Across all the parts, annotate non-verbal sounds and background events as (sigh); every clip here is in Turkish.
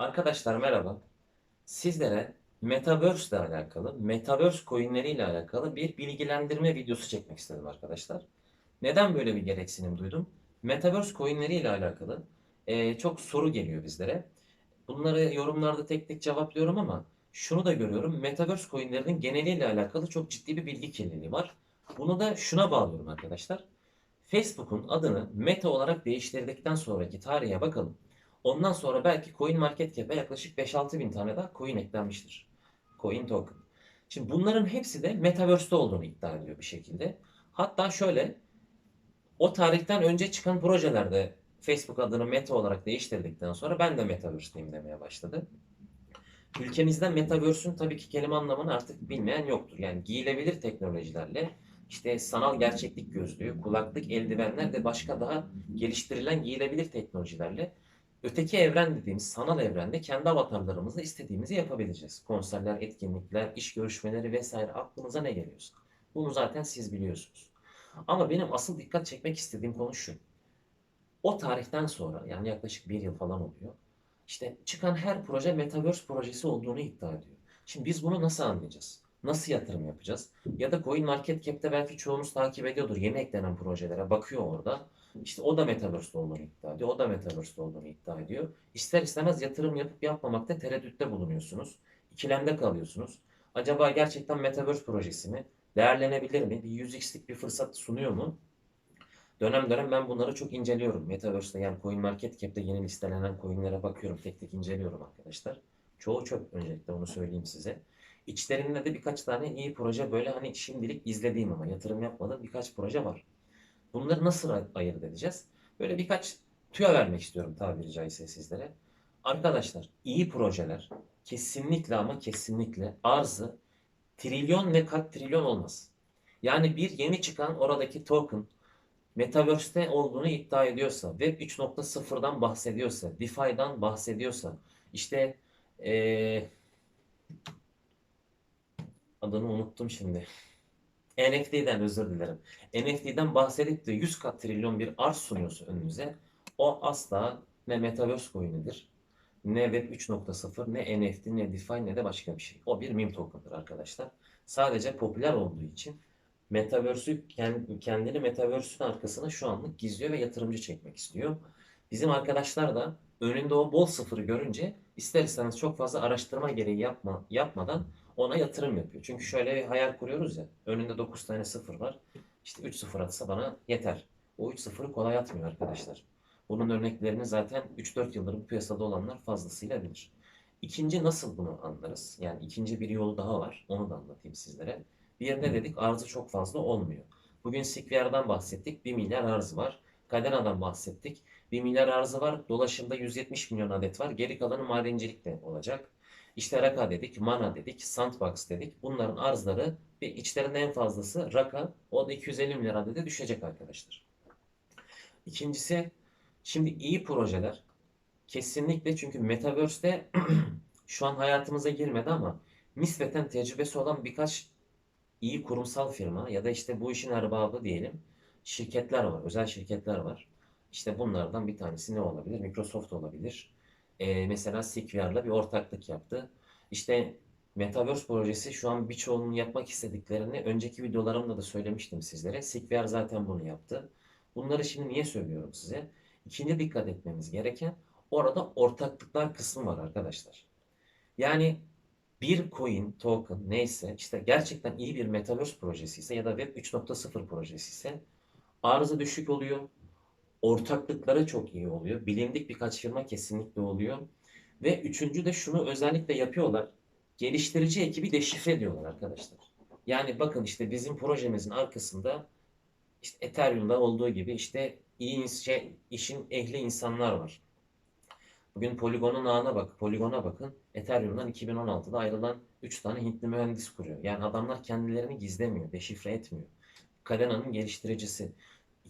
Arkadaşlar merhaba. Sizlere Metaverse ile alakalı, Metaverse coinleri ile alakalı bir bilgilendirme videosu çekmek istedim arkadaşlar. Neden böyle bir gereksinim duydum? Metaverse coinleri ile alakalı e, çok soru geliyor bizlere. Bunları yorumlarda tek tek cevaplıyorum ama şunu da görüyorum. Metaverse coinlerinin geneliyle alakalı çok ciddi bir bilgi kirliliği var. Bunu da şuna bağlıyorum arkadaşlar. Facebook'un adını Meta olarak değiştirdikten sonraki tarihe bakalım. Ondan sonra belki CoinMarketCap'e yaklaşık 5-6 bin tane daha coin eklenmiştir. Coin token. Şimdi bunların hepsi de Metaverse'te olduğunu iddia ediyor bir şekilde. Hatta şöyle o tarihten önce çıkan projelerde Facebook adını Meta olarak değiştirdikten sonra ben de Metaverse'teyim demeye başladı. Ülkemizde Metaverse'ün tabii ki kelime anlamını artık bilmeyen yoktur. Yani giyilebilir teknolojilerle işte sanal gerçeklik gözlüğü, kulaklık, eldivenler ve başka daha geliştirilen giyilebilir teknolojilerle öteki evren dediğimiz sanal evrende kendi avatarlarımızla istediğimizi yapabileceğiz. Konserler, etkinlikler, iş görüşmeleri vesaire aklınıza ne geliyorsa. Bunu zaten siz biliyorsunuz. Ama benim asıl dikkat çekmek istediğim konu şu. O tarihten sonra yani yaklaşık bir yıl falan oluyor. İşte çıkan her proje Metaverse projesi olduğunu iddia ediyor. Şimdi biz bunu nasıl anlayacağız? Nasıl yatırım yapacağız? Ya da CoinMarketCap'te belki çoğunuz takip ediyordur. Yeni eklenen projelere bakıyor orada. İşte o da Metaverse'de olduğunu iddia ediyor. O da Metaverse'de olduğunu iddia ediyor. İster istemez yatırım yapıp yapmamakta tereddütte bulunuyorsunuz. İkilemde kalıyorsunuz. Acaba gerçekten Metaverse projesi mi? Değerlenebilir mi? Bir 100x'lik bir fırsat sunuyor mu? Dönem dönem ben bunları çok inceliyorum. Metaverse'de yani CoinMarketCap'te yeni listelenen coinlere bakıyorum. Tek tek inceliyorum arkadaşlar. Çoğu çöp öncelikle onu söyleyeyim size. İçlerinde de birkaç tane iyi proje böyle hani şimdilik izlediğim ama yatırım yapmadığım birkaç proje var. Bunları nasıl ay- ayırt edeceğiz? Böyle birkaç tüyo vermek istiyorum tabiri caizse sizlere. Arkadaşlar iyi projeler kesinlikle ama kesinlikle arzı trilyon ve kat trilyon olmaz. Yani bir yeni çıkan oradaki token Metaverse'te olduğunu iddia ediyorsa, Web 3.0'dan bahsediyorsa, DeFi'dan bahsediyorsa, işte eee, adını unuttum şimdi. NFT'den özür dilerim. NFT'den bahsedip de 100 kat trilyon bir arz sunuyorsa önünüze, o asla ne Metaverse coin'idir, ne Web 3.0, ne NFT, ne DeFi, ne de başka bir şey. O bir meme token'dır arkadaşlar. Sadece popüler olduğu için Metaverse'ü kend- kendini Metaverse'ün arkasına şu anlık gizliyor ve yatırımcı çekmek istiyor. Bizim arkadaşlar da önünde o bol sıfırı görünce ister istemez çok fazla araştırma gereği yapma, yapmadan ona yatırım yapıyor. Çünkü şöyle bir hayal kuruyoruz ya. Önünde 9 tane sıfır var. İşte 3 sıfır atsa bana yeter. O 3 sıfırı kolay atmıyor arkadaşlar. Bunun örneklerini zaten 3-4 yıldır bu piyasada olanlar fazlasıyla bilir. İkinci nasıl bunu anlarız? Yani ikinci bir yolu daha var. Onu da anlatayım sizlere. Bir ne dedik? Arzı çok fazla olmuyor. Bugün Sikviyar'dan bahsettik. 1 milyar arzı var. Cadena'dan bahsettik. 1 milyar arzı var. Dolaşımda 170 milyon adet var. Geri kalanı madencilikte olacak. İşte Raka dedik, Mana dedik, Sandbox dedik. Bunların arzları ve içlerinde en fazlası Raka. O da 250 milyar adede düşecek arkadaşlar. İkincisi şimdi iyi projeler kesinlikle çünkü Metaverse'de (clears throat) şu an hayatımıza girmedi ama nispeten tecrübesi olan birkaç iyi kurumsal firma ya da işte bu işin erbabı diyelim şirketler var, özel şirketler var. İşte bunlardan bir tanesi ne olabilir? Microsoft olabilir. Ee, mesela Sequoia'la bir ortaklık yaptı. İşte Metaverse projesi şu an birçoğunun yapmak istediklerini önceki videolarımda da söylemiştim sizlere. Sequoia zaten bunu yaptı. Bunları şimdi niye söylüyorum size? İkinci dikkat etmemiz gereken orada ortaklıklar kısmı var arkadaşlar. Yani bir coin, token neyse işte gerçekten iyi bir Metaverse projesi ise ya da Web 3.0 projesi ise arzı düşük oluyor. Ortaklıkları çok iyi oluyor. Bilindik birkaç firma kesinlikle oluyor. Ve üçüncü de şunu özellikle yapıyorlar. Geliştirici ekibi deşifre ediyorlar arkadaşlar. Yani bakın işte bizim projemizin arkasında işte Ethereum'da olduğu gibi işte iyi şey, işin ehli insanlar var. Bugün Polygon'un ağına bak, Polygon'a bakın. Ethereum'dan 2016'da ayrılan 3 tane Hintli mühendis kuruyor. Yani adamlar kendilerini gizlemiyor, deşifre etmiyor. Cadena'nın geliştiricisi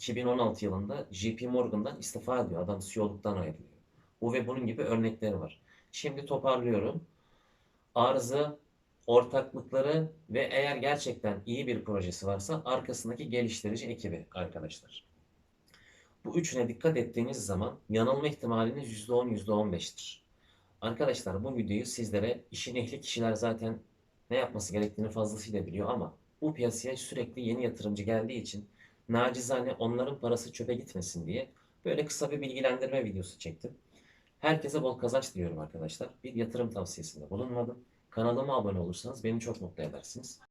2016 yılında JP Morgan'dan istifa ediyor. Adam CEO'luktan ayrılıyor. Bu ve bunun gibi örnekleri var. Şimdi toparlıyorum. Arzı, ortaklıkları ve eğer gerçekten iyi bir projesi varsa arkasındaki geliştirici ekibi arkadaşlar. Bu üçüne dikkat ettiğiniz zaman yanılma ihtimaliniz %10, %15'tir. Arkadaşlar bu videoyu sizlere işin ehli kişiler zaten ne yapması gerektiğini fazlasıyla biliyor ama bu piyasaya sürekli yeni yatırımcı geldiği için nacizane onların parası çöpe gitmesin diye böyle kısa bir bilgilendirme videosu çektim. Herkese bol kazanç diliyorum arkadaşlar. Bir yatırım tavsiyesinde bulunmadım. Kanalıma abone olursanız beni çok mutlu edersiniz.